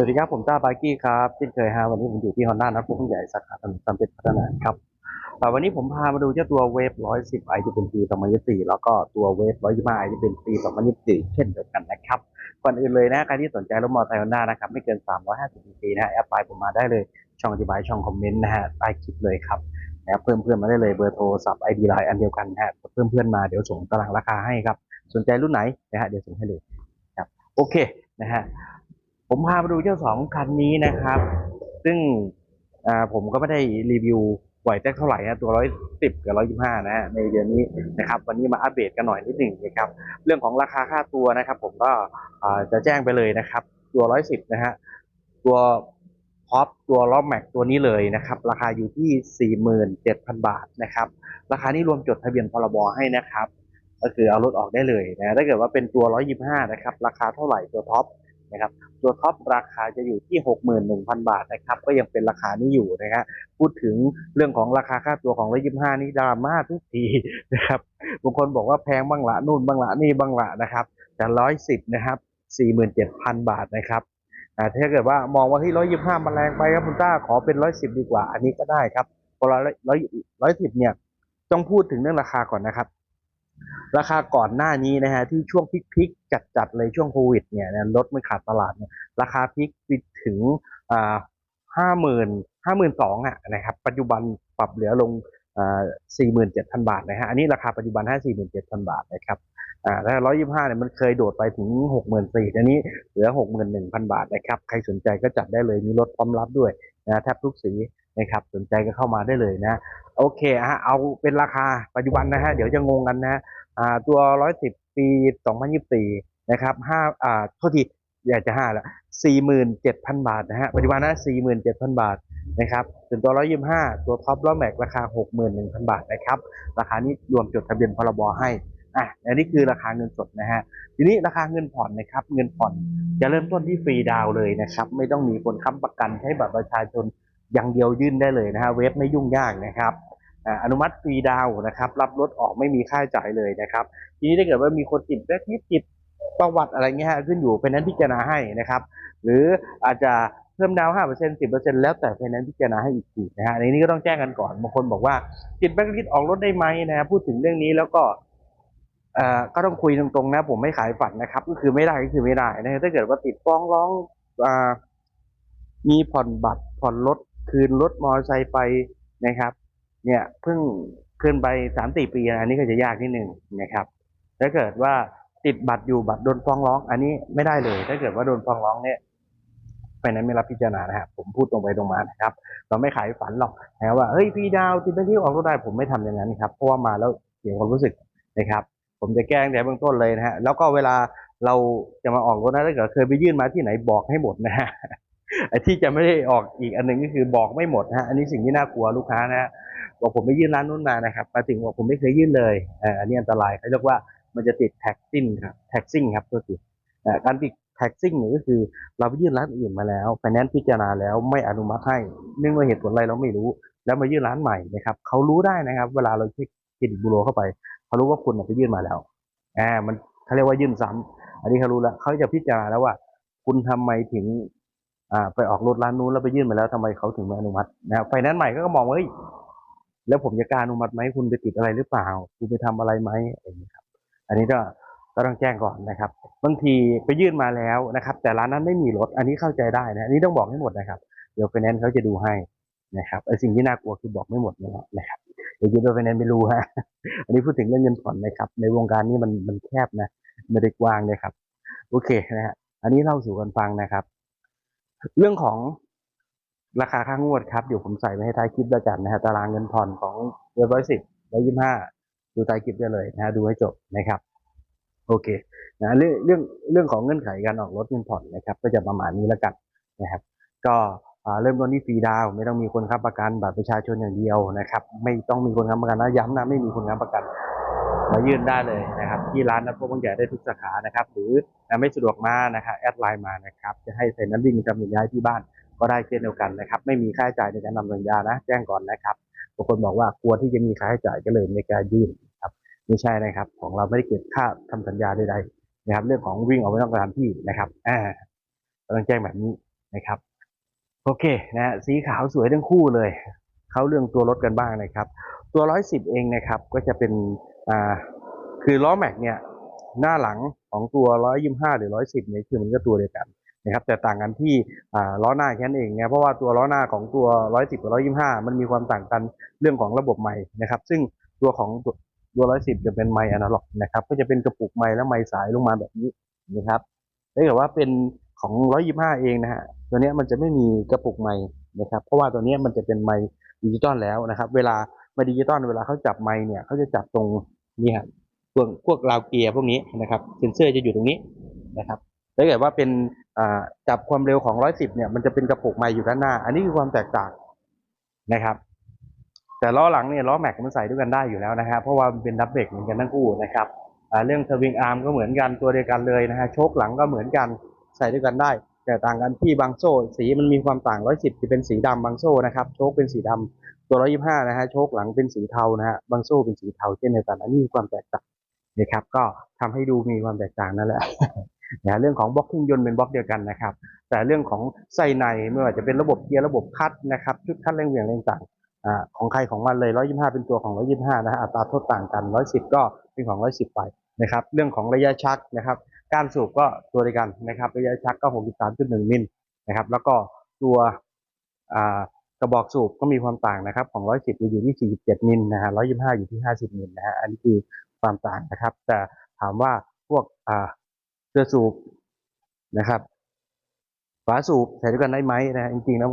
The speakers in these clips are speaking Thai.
สวัสดีครับ ผมต้าบากี้ครับเช่นเคยฮะวันนี้ผมอยู่ที่ฮอนด้านัดพบใหญ่สาขาถนนสามเพชรพัฒนาครับอ่วันนี้ผมพามาดูเจ้าตัวเวฟ110ไอที่เป็นปี2024แล้วก็ตัวเวฟ125ไอที่เป็นปี2024เช่นเดียวกันนะครับก่อนอื่นเลยนะใครที่สนใจรถมอเตอร์ไซค์ฮอนด้านะครับไม่เกิน350ซีซีนะฮะแอปไลน์ผมมาได้เลยช่องอธิบายช่องคอมเมนต์นะฮะใต้คลิปเลยครับนะเพิ่มเพื่อนมาได้เลยเบอร์โทรศัพท์ไอดีไลน์อันเดียวกันนะฮะเพิ่มเพื่อนมาเดี๋ยวส่งตารางราคาให้ครับสนใจรุ่นไหนนะฮะเดี๋ยวส่งให้เลยครับโอเคนะฮะ ผมพามาดูเจ้าสองคันนี้นะครับ ซึ่งผมก็ไม่ได้รีวิวบ่อยแจ็คเท่าไหร่นะตัวร้อยสิบกับร้อยยี่ห้านะในเดือนนี้นะครับ วันนี้มาอัปเดตกันหน่อยนิดหนึ่งนะครับ เรื่องของราคาค่าตัวนะครับ ผมก็จะแจ้งไปเลยนะครับ ตัวร้อยสิบนะฮะตัวท็อปตัวล้อแม็กตัวนี้เลยนะครับ ราคาอยู่ที่สี่หมื่นเจ็ดพันบาทนะครับ ราคานี้รวมจดทะเบียนพรบให้นะครับ ก็คือเอารถออกได้เลยนะถ้าเกิดว่าเป็นตัวร้อยยี่ห้านะครับ ราคาเท่าไหร่ตัวท็อป นะครับ ตัวท็อปราคาจะอยู่ที่ 61,000 บาทนะครับ ก็ยังเป็นราคานี้อยู่นะฮะพูดถึงเรื่องของราคาค่าตัวของ125นี่ดราม่าทุกทีนะครับบางคนบอกว่าแพงบ้างละนู่นบ้างละนี่บ้างละนะครับ แต่110นะครับ47,000บาทนะครับถ้าเกิดว่ามองว่าที่125มันแรงไปครับคุณต้าขอเป็น110ดีกว่า อันนี้ก็ได้ครับเพราะร้อยร้อยสิบเนี่ยต้องพูดถึงเรื่องราคาก่อนนะครับ ราคาก่อนหน้านี้นะฮะที่ช่วงพิกๆจัดๆเลยช่วงโควิดเนี่ยรถไม่ขาดตลาดเนี่ยราคาพิกไปถึงห้าหมื่นห้าหมื่นสองอะนะครับปัจจุบันปรับเหลือลงสี่หมื่นเจ็ดพันบาทนะฮะอันนี้ราคาปัจจุบันห้าสี่หมื่นเจ็ดพันบาทนะครับอ่าถ้าร้อยยี่ห้าเนี่ยมันเคยโดดไปถึงหกหมื่นสี่อันนี้เหลือหกหมื่นหนึ่งพันบาทนะครับใครสนใจก็จัดได้เลยมีรถพร้อมรับด้วยนะแทบทุกสี นะครับสนใจก็เข้ามาได้เลยนะ โอเคฮะเอาเป็นราคาปัจจุบันนะฮะเดี๋ยวจะงงกันนะอ่าตัว110ปี2024นยี่สี่นะครับห้าอ่าโทษทีอยากจะห้าละ47,000บาทนะฮะปัจจุบันนะ47,000บาทนะครับส่วนตัว125ตัวท็อปล้อแม็กราคา61,000บาทนะครับราคานี้รวมจดทะเบียนพรบให้อะอันนี้คือราคาเงินสดนะฮะทีนี้ราคาเงินผ่อนนะครับเงินผ่อนจะเริ่มต้นที่ฟรีดาวเลยนะครับ ไม่ต้องมีคนค้ำประกันใช้บัตรประชาชน อย่างเดียวยื่นได้เลยนะฮะเว็บไม่ยุ่งยากนะครับอนุมัติฟรีดาวนะครับรับรถออกไม่มีค่าใช้จ่ายเลยนะครับ ทีนี้ถ้าเกิดว่ามีคนติดแบล็คลิสติดประวัติอะไรเงี้ยฮะขึ้นอยู่เป็นนั้นพิจารณาให้นะครับ หรืออาจจะเพิ่มดาวห้าเปอร์เซ็นต์สิบเปอร์เซ็นต์แล้วแต่เป็นนั้นพิจารณาให้อีกทีนะฮะในนี้ก็ต้องแจ้งกันก่อนบางคนบอกว่าติดแบล็คลิสต์ออกรถได้ไหมนะฮะพูดถึงเรื่องนี้แล้วก็เอ่อก็ต้องคุยตรงๆนะ ผมไม่ขายฝันนะครับ ก็คือไม่ได้ก็คือไม่ได้นะฮะถ้าเกิดว่าติดฟ้องร้องอ่ามีผ่อนบัตรผ่อนรถ คืนรถมอเตอร์ไซค์ไปนะครับ เนี่ยเพิ่งขึ้นไปสามสี่ปีอันนี้ก็จะยากนิดหนึ่งนะครับถ้าเกิดว่าติดบัตรอยู่บัตรโดนฟ้องร้อง อันนี้ไม่ได้เลย ถ้าเกิดว่าโดนฟ้องร้องเนี่ยไปนั้นไม่รับพิจารณานะครับผมพูดตรงไปตรงมานะครับ เราไม่ขายฝันหรอกนะว่าเฮ้ยพี่ดาวติดไปที่ออกรถได้ผมไม่ทำอย่างนั้นครับเพราะว่ามาแล้วเสียความรู้สึกนะครับ ผมจะแก้งแต่เบื้องต้นเลยนะฮะแล้วก็เวลาเราจะมาออกรถนะถ้าเกิดเคยไปยื่นมาที่ไหนบอกให้หมดนะฮะ ไอ้ที่จะไม่ได้ออกอีกอันหนึ่งก็คือบอกไม่หมดฮะอันนี้สิ่งที่น่ากลัวลูกค้านะบอกผมไปยื่นร้านนู้นมานะครับมาถึงบอกผมไม่เคยยื่นเลยอ่ออันนี้อันตรายเขาเรียกว่ามันจะติดแท็กซิ่งครับแท็กซิ่งครับตัวติดการติดแท็กซิ่งเนี่ยก็คือเราไปยื่นร้านอื่นมาแล้วไฟแนนซ์พิจารณาแล้วไม่อนุมัติให้เนื่องด้วยเหตุผลอะไรเราไม่รู้ แล้วมายื่นร้านใหม่นะครับเขารู้ได้นะครับ เวลาเราเช็คเครดิตบูโรเข้าไปเขารู้ว่าคุณไปยื่นมาแล้วอ่ามันเขาเรียกว่ายื่นซ้ำอันนี้เขารู้แล้วเขาจะพิจารณาแล้วว่า คุณทำไมถึง ไปออกรถร้านนู้นแล้วไปยื่นมาแล้วทำไมเขาถึงไม่อนุมัตินะครับไฟแนนซ์ใหม่ก็มองว่าเฮ้ยแล้วผมจะการอนุมัติไหมคุณไปติดอะไรหรือเปล่า คุณไปทำอะไรไหมอะไรอย่างนี้ครับ อันนี้ก็ก็ต้องแจ้งก่อนนะครับบางทีไปยื่นมาแล้วนะครับ แต่ร้านนั้นไม่มีรถ อันนี้เข้าใจได้นะอันนี้ต้องบอกให้หมดนะครับเดี๋ยวไฟแนนซ์เขาจะดูให้นะครับไอ้สิ่งที่น่ากลัวคือบอกไม่หมดนี่แหละนะครับเดี๋ยวคิดว่าไฟแนนซ์ไม่รู้ฮะอันนี้พูดถึงเรื่องเงินผ่อนนะครับ ในวงการนี้มันมันแคบนะไม่ได้กว้างนะครับ โอเคนะฮะอันนี้เล่าสู่กันฟังนะครับ เรื่องของราคาค่างวดครับเดี๋ยวผมใส่ไว้ให้ท้ายคลิปแล้วกันนะฮะตารางเงินผ่อนของเดือนร้อยสิบร้อยยี่ห้าดูท้ายคลิปได้เลยนะฮะดูให้จบนะครับโอเคนะเรื่องเรื่องเรื่องของเงื่อนไขการออกรถเงินผ่อนนะครับ ก็จะประมาณนี้แล้วกันนะครับ ก็เริ่มต้นที่ฟรีดาวไม่ต้องมีคนค้ำประกันบัตรประชาชนอย่างเดียวนะครับ ไม่ต้องมีคนค้ำประกันนะย้ำนะไม่มีคนค้ำประกันมายื่นได้เลยนะครับที่ร้านนัดพบบางใหญ่ได้ทุกสาขานะครับ หรือไม่สะดวกมานะครับแอดไลน์มานะครับ จะให้เซ็นนั้นวิ่งจำหน่ย้ายที่บ้านก็ได้เช่นเดียวกันนะครับ ไม่มีค่าใช้จ่ายในการนำสัญญานะ แจ้งก่อนนะครับบางคนบอกว่ากลัวที่จะมีค่าใช้จ่ายก็เลยไม่กล้ายื่นครับไม่ใช่นะครับ ของเราไม่ได้เก็บค่าทำสัญญาใดๆนะครับ เรื่องของวิ่งออกไปนอกสถานที่นะครับอ่าต้องแจ้งแบบนี้นะครับโอเคนะสีขาวสวยทั้งคู่เลย เขาเรื่องตัวรถกันบ้างนะครับ ตัว 110 เองนะครับ ก็จะเป็นอ่า คือล้อแม็กเนี่ย หน้าหลังของตัว125หรือ110เนี่ยคือมันก็ตัวเดียวกันนะครับ แต่ต่างกันที่ล้อหน้าแค่นั้นเองนะเพราะว่าตัวล้อหน้าของตัว110กับ125มันมีความต่างกันเรื่องของระบบไมค์นะครับ ซึ่งตัวของตัวตัว110จะเป็นไมค์อนาล็อกนะครับ ก็จะเป็นกระปุกไมค์และไมค์สายลงมาแบบนี้นะครับถ้าเกิดว่าเป็นของ125เองนะฮะตัวนี้มันจะไม่มีกระปุกไมค์นะครับ เพราะว่าตัวนี้มันจะเป็นไมค์ดิจิตอลแล้วนะครับ เวลาไมค์ดิจิตอลเวลาเขาจับไมค์เนี่ยเขาจะจับตรงนี่ฮะ พวกพวกราวเกียร์พวกนี้นะครับเซนเซอร์จะอยู่ตรงนี้นะครับถ้าเกิดว่าเป็นจับความเร็วของ 110 เนี่ย มันจะเป็นกระปุกไมค์อยู่ด้านหน้า อันนี้คือความแตกต่างนะครับ แต่ล้อหลังเนี่ยล้อแม็กมันใส่ด้วยกันได้อยู่แล้วนะฮะเพราะว่ามันเป็นดับเบรกเหมือนกันทั้งคู่นะครับเรื่องสวิงอาร์มก็เหมือนกันตัวเดียวกันเลยนะฮะโชคหลังก็เหมือนกันใส่ด้วยกันได้ แต่ต่างกันที่บางโซ่ สีมันมีความต่าง 110 จะเป็นสีดำบางโซ่นะครับโชคเป็นสีดำตัว 125 นะฮะโชคหลังเป็นสีเทานะฮะบางโซ่เป็นสีเทาเช่นเดียวกัน อันนี้คือความแตกต่าง นะครับ ก็ทำให้ดูมีความแตกต่างนั่นแหละนะเรื่องของบล็อกเครื่องยนต์เป็นบล็อกเดียวกันนะครับ แต่เรื่องของไส้ในไม่ว่าจะเป็นระบบเกียร์ระบบคัดนะครับชุดคัดแรงเหวี่ยงแรงต่างอ่าของใครของมันเลย 125 เป็นตัวของ 125 นะฮะอัตราโทษต่างกัน 110 ก็เป็นของ 110 ไปนะครับ เรื่องของระยะชักนะครับ การสูบก็ตัวเดียวกันนะครับ ระยะชักก็ 63.1 มิลนะครับ แล้วก็ตัวอ่ากระบอกสูบก็มีความต่างนะครับ ของ 110 อยู่ที่ 47 มิลนะฮะ 125 อยู่ที่ 50 มิลนะฮะ อันนี้คือ ความต่างนะครับ แต่ถามว่าพวกเสื้อสูบนะครับฝาสูบใส่ด้วยกันได้ไหมนะฮะจริงๆแล้ว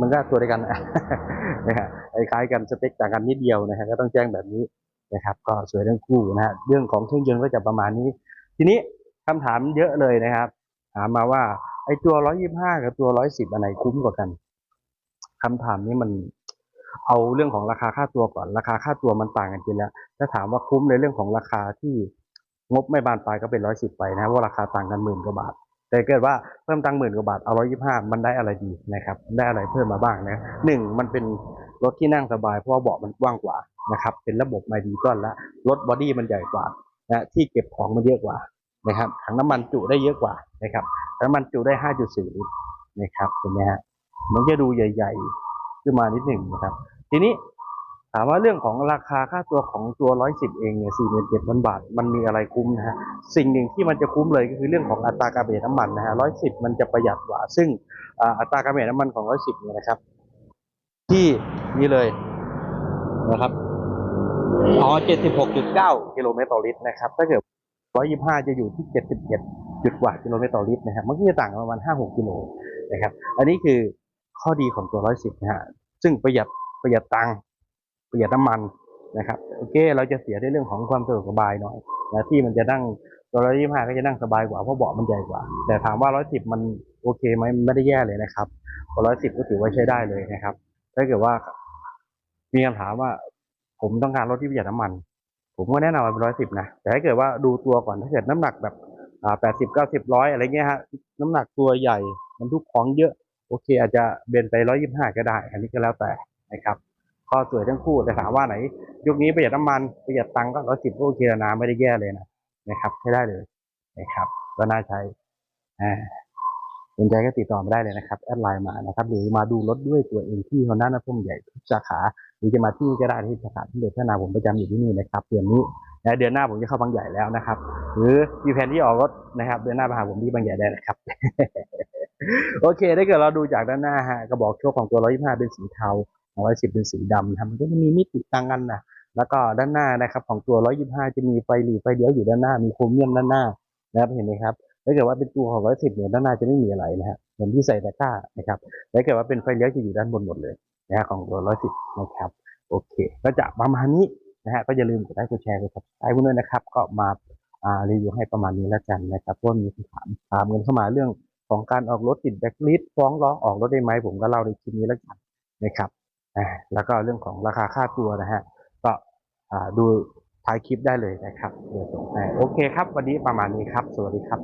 มันก็ตัวเดียวกันนะฮะคล้ายกันสเปคต่างกันนิดเดียวนะฮะก็ต้องแจ้งแบบนี้นะครับ ก็สวยทั้งคู่นะฮะเรื่องของเครื่องยนต์ก็จะประมาณนี้ ทีนี้คำถามเยอะเลยนะครับ ถามมาว่าไอ้ตัว 125 กับตัว 110 อันไหนคุ้มกว่ากันคำถามนี้มัน เอาเรื่องของราคาค่าตัวก่อนราคาค่าตัวมันต่างกันจริงแล้วถ้าถามว่าคุ้มในเรื่องของราคาที่งบไม่บานปลายก็เป็น110ไปนะเพราราคาต่างกันหมื่นกว่าบาท แต่เกิดว่าเพิ่มตังหมื่นกว่าบาทเอา125มันได้อะไรดีนะครับ ได้อะไรเพิ่มมาบ้างนะหนึ่งมันเป็นรถที่นั่งสบายเพราะว่าเบาะมันกว้างกว่านะครับ เป็นระบบไมดีก้อนละรถบอดี้มันใหญ่กว่านะที่เก็บของมันเยอะกว่านะครับถังน้ำมันจุได้เยอะกว่านะครับถังน้ำมันจุได้5.4ลิตรนะครับเห็นไหมฮะมันจะดูใหญ่ ๆ ขึ้นมานิดหนึ่งนะครับ ทีนี้ถามว่าเรื่องของราคาค่าตัวของตัว110เองเนี่ย47,000บาท มันมีอะไรคุ้มนะฮะ สิ่งหนึ่งที่มันจะคุ้มเลยก็คือเรื่องของอัตราการประหยัดน้ำมันนะฮะ110มันจะประหยัดกว่า ซึ่งอัตราการประหยัดน้ำมันของ110เนี่ยนะครับ ที่นี่เลยนะครับอ๋อ76.9กิโลเมตรต่อลิตรนะครับ ถ้าเกิด125จะอยู่ที่77จุดกว่ากิโลเมตรต่อลิตรนะครับ มันก็จะต่างกันประมาณ5-6กิโลนะครับ อันนี้คือข้อดีของตัว110นะฮะ ซึ่งประหยัดประหยัดตังค์ประหยัดน้ำมันนะครับโอเค เราจะเสียในเรื่องของความสะดวกสบายหน่อยนะที่มันจะนั่งตัว125ก็จะนั่งสบายกว่าเพราะเบาะมันใหญ่กว่า แต่ถามว่า110มันโอเคไหมไม่ได้แย่เลยนะครับพอ110ก็ถือว่าใช้ได้เลยนะครับ ถ้าเกิดว่า มีคำถามว่า ผมต้องการรถที่ประหยัดน้ำมัน ผมก็แนะนำว่าเป็นร้อยสิบนะแต่ถ้าเกิดว่าดูตัวก่อนถ้าเกิดน้ำหนักแบบอ่าแปดสิบเก้าสิบร้อยอะไรเงี้ยฮะน้ำหนักตัวใหญ่มันทุกของเยอะ โอเค อาจจะเบนไปร้อยยี่ห้าก็ได้ อันนี้ก็แล้วแต่นะครับข้อสวยทั้งคู่แต่ถามว่าไหน ยุคนี้ประหยัดน้ำมันประหยัดตังค์ก็ร้อยสิบก็โอเคแล้วนะไม่ได้แย่เลยนะนะครับใช้ได้เลยนะครับ ก็น่าใช้อ่า สนใจก็ติดต่อมาได้เลยนะครับแอดไลน์มานะครับหรือมาดูรถด้วยตัวเองที่ฮอนด้านาพุ่มใหญ่ทุกสาขาหรือจะมาที่นี่ก็ได้ที่สาขาที่เด็ดพัฒนาผมประจำอยู่ที่นี่นะครับเดือนนี้นะเดือนหน้าผมจะเข้าบางใหญ่แล้วนะครับ หรือมีแผนที่ออกรถนะครับ เดือนหน้ามาหาผมที่บางใหญ่ได้นะครับ โอเคถ้าเกิดเราดูจากด้านหน้าฮะกระบอกโชคของตัว 125 เป็นสีเทา110 เป็นสีดำนะมันก็จะมีมิติต่างกันนะแล้วก็ด้านหน้านะครับ ของตัว 125 จะมีไฟหลีไฟเลี้ยวอยู่ด้านหน้า มีโครเมียมด้านหน้านะครับเห็นไหมครับ ถ้าเกิดว่าเป็นตัวของ110เนี่ยด้านหน้าจะไม่มีอะไรนะฮะเหมือนที่ใส่ตะกร้านะครับถ้าเกิดว่าเป็นไฟเลี้ยวจะอยู่ด้านบนหมดเลยนะฮะของตัว110นะครับโอเค ก็จะประมาณนี้นะฮะก็อย่าลืมกดไลค์กดแชร์กด subscribe พวกด้วยนะครับ ก็มาอ่ารีวิวให้ประมาณนี้แล้วกันนะครับเพราะมีคำถามถามกันเข้ามาเรื่องของการออกรถติดแบ็คลิสฟ้องร้องออกรถได้ไหมผมก็เล่าในคลิปนี้แล้วกันนะครับแล้วก็เรื่องของราคาค่าตัวนะฮะก็อ่าดู ท้ายคลิปได้เลยนะครับเดี๋ยวส่งให้โอเคครับ วันนี้ประมาณนี้ครับ สวัสดีครับ